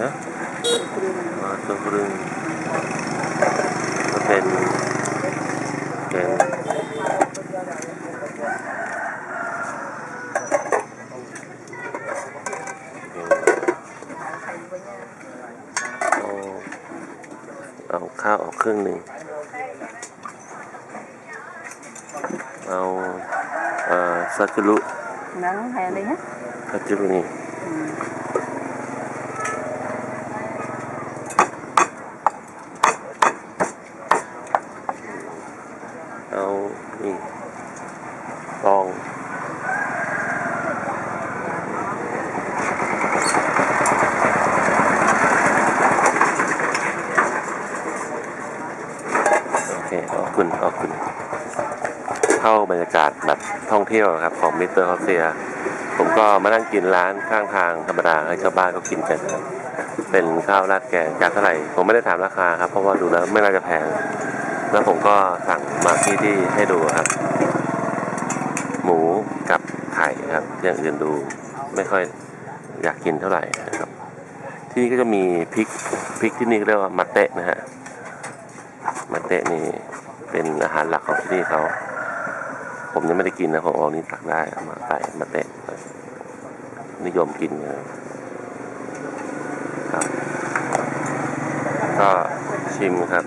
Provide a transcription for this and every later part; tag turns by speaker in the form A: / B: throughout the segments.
A: ฮะอ๋อตัวครึ่งก็เป็นแกงเอาเอาข้าวออกครึ่งหนึ่งเอาเอ่อซาจุรุ
B: nắng hè đi hết
A: ซาจุรุนี่ เอานี่ลองโอเคขอบคุณขอบคุณ เข้าบรรยากาศแบบท่องเที่ยวครับ ของมิสเตอร์ฮอเซีย ผมก็มานั่งกินร้านข้างทางธรรมดาให้ชาวบ้านเขากินกัน เป็นข้าวราดแกงจานเท่าไหร่ ผมไม่ได้ถามราคาครับ เพราะว่าดูแล้วไม่น่าจะแพง แล้วผมก็สั่งมาที่ที่ให้ดูครับ หมูกับไข่ครับ อย่างอื่นดูไม่ค่อยอยากกินเท่าไหร่นะครับ ที่นี่ก็จะมีพริกพริกที่นี่เรียกว่ามาเตะนะฮะมาเตะนี่เป็นอาหารหลักของที่นี่เขาผมยังไม่ได้กินนะผมเอานี้ตักได้เอามาใส่มาเตะนิยมกินกันนะครับ ก็ชิมครับ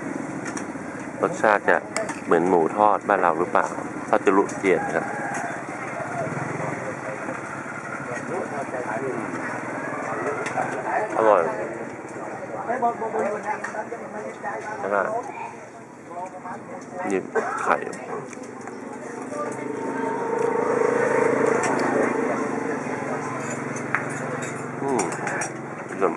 A: รสชาติจะเหมือนหมูทอดบ้านเราหรือเปล่าถ้าจะลุเจียนครับอร่อยแล้วก็ยิบไข่อืมเยี่ม